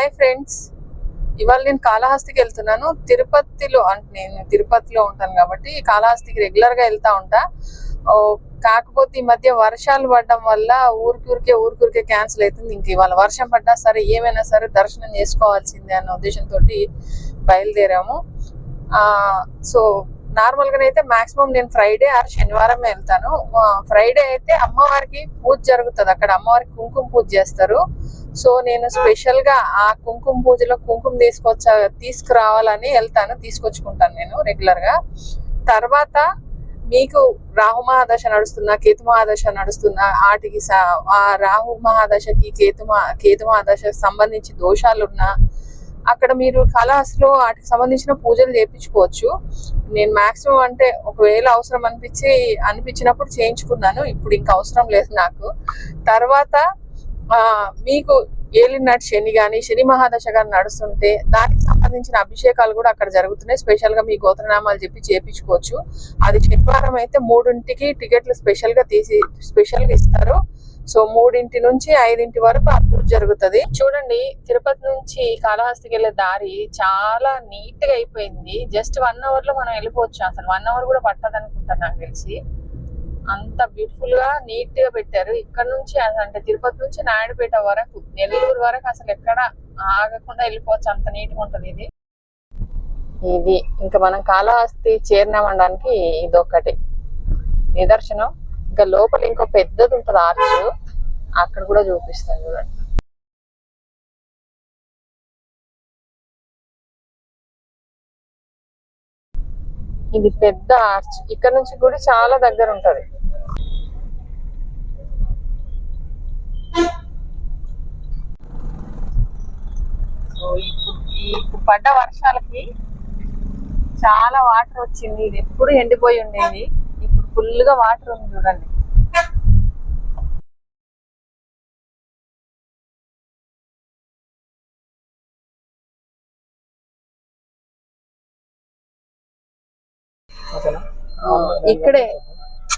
Hi friends. ఇవాళ నేను కాళహస్తికి వెళ్తున్నాను. తిరుపతిలో అంటే నేను తిరుపతిలో ఉంటాను కాబట్టి కాళహస్తికి రెగ్యులర్గా వెళ్తా ఉంటా. కాకపోతే ఈ మధ్య వర్షాలు పడడం వల్ల ఊరికూరికే ఊరికూరికే క్యాన్సిల్ అవుతుంది. ఇంక ఇవాళ వర్షం పడ్డా సరే ఏమైనా సరే దర్శనం చేసుకోవాల్సిందే అన్న ఉద్దేశంతో బయలుదేరాము. సో నార్మల్ అయితే మాక్సిమం నేను ఫ్రైడే ఆర్ శనివారం వెళ్తాను. ఫ్రైడే అయితే అమ్మవారికి పూజ జరుగుతుంది. అక్కడ అమ్మవారికి కుంకుమ పూజ చేస్తారు. సో నేను స్పెషల్గా ఆ కుంకుమ పూజలో కుంకుమ తీసుకొచ్చా తీసుకురావాలని వెళ్తాను తీసుకొచ్చుకుంటాను నేను రెగ్యులర్గా తర్వాత మీకు రాహు మహాదశ నడుస్తున్నా కేతు మహాదశ నడుస్తున్నా వాటికి స- ఆ రాహు మహాదశకి కేతు మహా కేతు మహాదశకి సంబంధించి దోషాలు ఉన్నా అక్కడ మీరు కళాస్లో వాటికి సంబంధించిన పూజలు చేయించుకోవచ్చు నేను మాక్సిమం అంటే ఒకవేళ అవసరం అనిపించి అనిపించినప్పుడు చేయించుకున్నాను. ఇప్పుడు ఇంకా అవసరం లేదు నాకు. తర్వాత మీకు ఏలినాటి శని కానీ శని మహాదశ కానీ నడుస్తుంటే దానికి సంబంధించిన అభిషేకాలు కూడా అక్కడ జరుగుతున్నాయి. స్పెషల్గా మీ గోత్రనామాలు చెప్పి చేపించుకోవచ్చు. అది శనివారం అయితే మూడింటికి టికెట్లు స్పెషల్గా తీసి స్పెషల్గా ఇస్తారు. సో మూడింటి నుంచి ఐదింటి వరకు ఆ పూజ జరుగుతుంది. చూడండి తిరుపతి నుంచి కాళహస్తికి వెళ్ళే దారి చాలా నీట్గా అయిపోయింది. జస్ట్ వన్ అవర్లో మనం వెళ్ళిపోవచ్చు. అసలు వన్ అవర్ కూడా పట్టదు అనుకుంటాను నాకు తెలిసి. అంత బ్యూటిఫుల్గా నీట్గా పెట్టారు. ఇక్కడ నుంచి అసలు అంటే తిరుపతి నుంచి నాయుడుపేట వరకు నెల్లూరు వరకు అసలు ఎక్కడ ఆగకుండా వెళ్ళిపోవచ్చు. అంత నీట్గా ఉంటది ఇది. ఇది ఇంకా మనం కాళహస్తి చేరినామనడానికి ఇది ఒకటి నిదర్శనం. ఇంకా లోపల ఇంకో పెద్దది ఉంటది ఆర్చ్ అక్కడ కూడా చూపిస్తాను చూడండి. ఇది పెద్ద ఆర్చ్ ఇక్కడ నుంచి గుడి చాలా దగ్గర ఉంటది. ఇప్పుడు పడ్డ వర్షాలకి చాలా వాటర్ వచ్చింది. ఇది ఎప్పుడు ఎండిపోయి ఉండేది. ఇప్పుడు ఫుల్గా వాటర్ ఉంది చూడండి. ఇక్కడే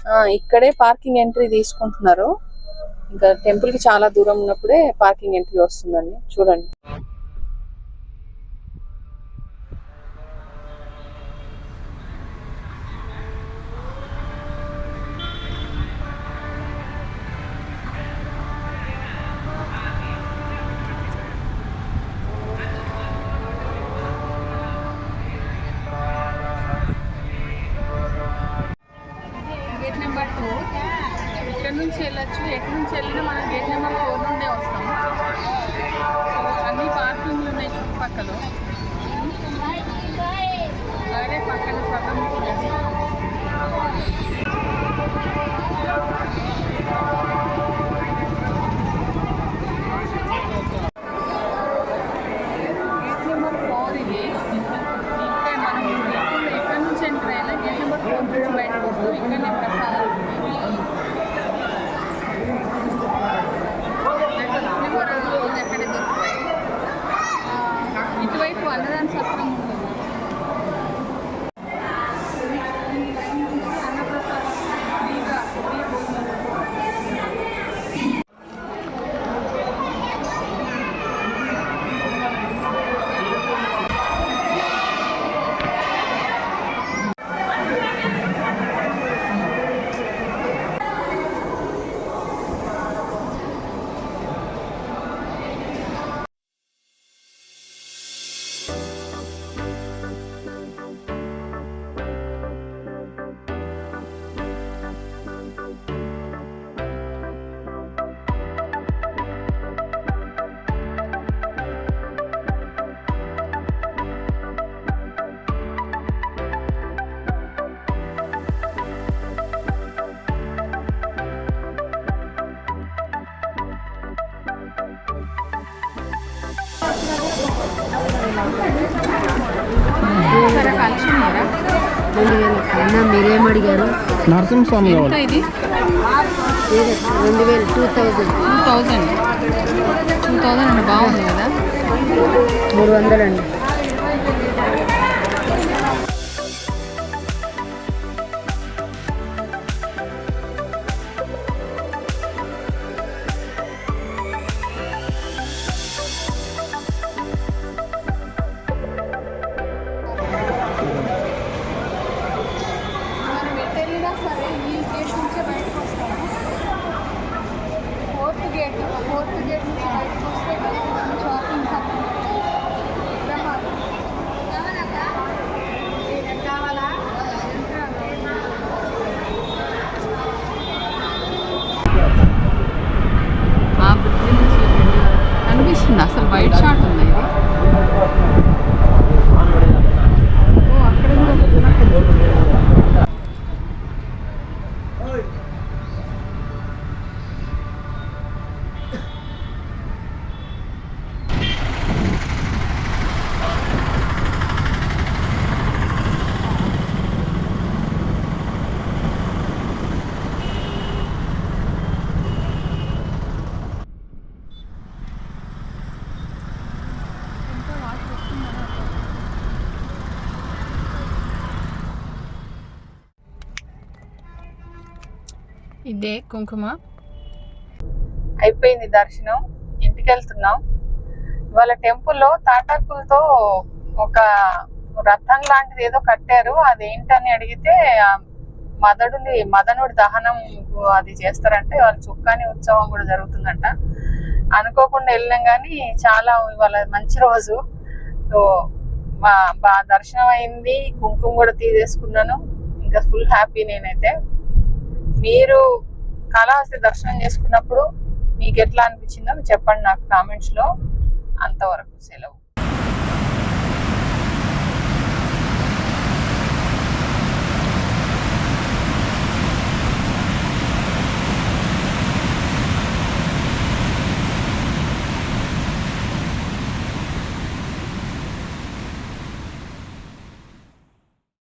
ఆ, ఇక్కడే పార్కింగ్ ఎంట్రీ తీసుకుంటున్నారు. ఇంకా టెంపుల్కి చాలా దూరం ఉన్నప్పుడే పార్కింగ్ ఎంట్రీ వస్తుందండి. చూడండి. చుట్టుపక్కల అలాగే పక్కన సగం మీరేం అడిగారు? నరసింహస్వామి కావాలి. ఇది? రెండు వేలు two thousand. Two thousand. Two thousand అంటే బాగుంది కదా? మూడు వందలండి. ఉందా అసలు వైట్ షార్ట్ ఉందా ఇది? అక్కడ ఇదే కుంకుమ. అయిపోయింది దర్శనం. ఇంటికి వెళ్తున్నాం ఇవాళ టెంపుల్లో తాటాకులతో ఒక రథం లాంటిది ఏదో కట్టారు. అదేంటని అడిగితే మదడుని మదనుడి దహనం అది చేస్తారంటే వాళ్ళ చుక్కాని ఉత్సవం కూడా జరుగుతుందంట. అనుకోకుండా వెళ్ళినాం కానీ చాలా ఇవాళ మంచి రోజు. సో మా బా దర్శనం అయింది కుంకుమ కూడా తీసేసుకున్నాను. ఇంకా ఫుల్ హ్యాపీ నేనైతే. మీరు కాళహస్తి దర్శనం చేసుకున్నప్పుడు మీకు ఎట్లా అనిపించిందో చెప్పండి నాకు కామెంట్స్లో అంతవరకు సెలవు.